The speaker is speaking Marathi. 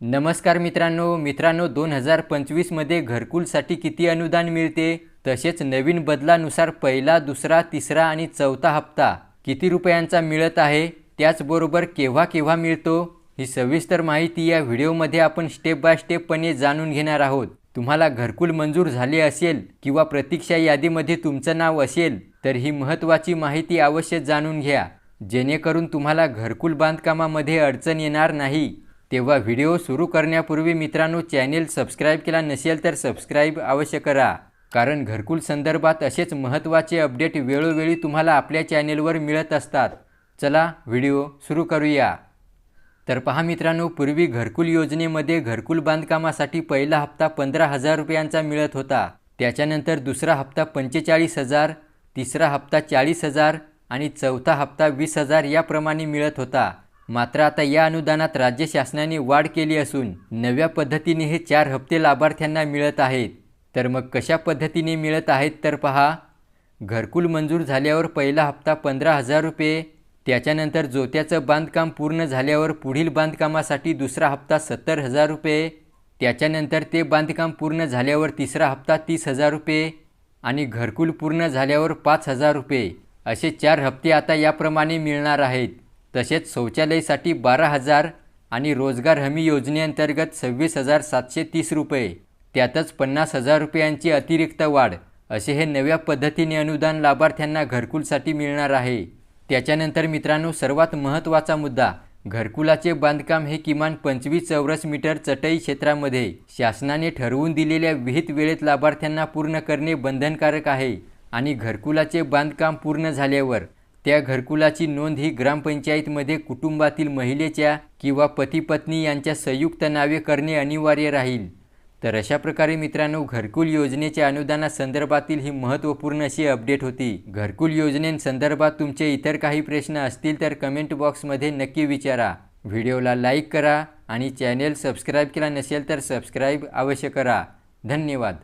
नमस्कार मित्रांनो मित्रांनो दोन हजार पंचवीसमध्ये घरकुलसाठी किती अनुदान मिळते? तसेच नवीन बदलानुसार पहिला दुसरा तिसरा आणि चौथा हप्ता किती रुपयांचा मिळत आहे? त्याचबरोबर केव्हा केव्हा मिळतो? ही सविस्तर माहिती या व्हिडिओमध्ये आपण स्टेप बाय स्टेपपणे जाणून घेणार आहोत. तुम्हाला घरकुल मंजूर झाले असेल किंवा प्रतीक्षा यादीमध्ये तुमचं नाव असेल तर ही महत्त्वाची माहिती अवश्य जाणून घ्या. जेणेकरून तुम्हाला घरकुल बांधकामामध्ये अडचण येणार नाही. तेव्हा व्हिडिओ सुरू करण्यापूर्वी मित्रांनो चॅनेल सबस्क्राईब केला नसेल तर सबस्क्राईब अवश्य करा. कारण घरकुल संदर्भात असेच महत्त्वाचे अपडेट वेळोवेळी तुम्हाला आपल्या चॅनेलवर मिळत असतात. चला व्हिडिओ सुरू करूया. तर पहा मित्रांनो पूर्वी घरकुल योजनेमध्ये घरकुल बांधकामासाठी पहिला हप्ता पंधरा हजार रुपयांचा मिळत होता. त्याच्यानंतर दुसरा हप्ता पंचेचाळीस हजार तिसरा हप्ता चाळीस हजार आणि चौथा हप्ता वीस हजार याप्रमाणे मिळत होता. मात्र आता या अनुदानात राज्य शासनाने वाढ केली असून नव्या पद्धतीने हे चार हप्ते लाभार्थ्यांना मिळत आहेत. तर मग कशा पद्धतीने मिळत आहेत तर पहा. घरकुल मंजूर झाल्यावर पहिला हप्ता पंधरा हजार रुपये त्याच्यानंतर जोत्याचं बांधकाम पूर्ण झाल्यावर पुढील बांधकामासाठी दुसरा हप्ता सत्तर हजार रुपये त्याच्यानंतर ते बांधकाम पूर्ण झाल्यावर तिसरा हप्ता तीस हजार रुपये आणि घरकुल पूर्ण झाल्यावर पाच हजार रुपये असे चार हप्ते आता याप्रमाणे मिळणार आहेत. तसेच शौचालयासाठी बारा हजार आणि रोजगार हमी योजनेअंतर्गत सव्वीस हजार सातशे तीस रुपये. त्यातच पन्नास हजार रुपयांची अतिरिक्त वाढ असे हे नव्या पद्धतीने अनुदान लाभार्थ्यांना घरकुलसाठी मिळणार आहे. त्याच्यानंतर मित्रांनो सर्वात महत्त्वाचा मुद्दा घरकुलाचे बांधकाम हे किमान पंचवीस चौरस मीटर चटई क्षेत्रामध्ये शासनाने ठरवून दिलेल्या विहित वेळेत लाभार्थ्यांना पूर्ण करणे बंधनकारक आहे आणि घरकुलाचे बांधकाम पूर्ण झाल्यावर त्या घरकुलाची नोंद ही ग्रामपंचायतमध्ये कुटुंबातील महिलेच्या किंवा पती पत्नी यांच्या संयुक्त नावे करणे अनिवार्य राहील. तर अशा प्रकारे मित्रांनो घरकुल योजनेच्या अनुदानासंदर्भातील ही महत्त्वपूर्ण अशी अपडेट होती. घरकुल योजनेसंदर्भात तुमचे इतर काही प्रश्न असतील तर कमेंट बॉक्समध्ये नक्की विचारा. व्हिडिओला लाईक करा आणि चॅनेल सबस्क्राईब केला नसेल तर सबस्क्राईब अवश्य करा. धन्यवाद.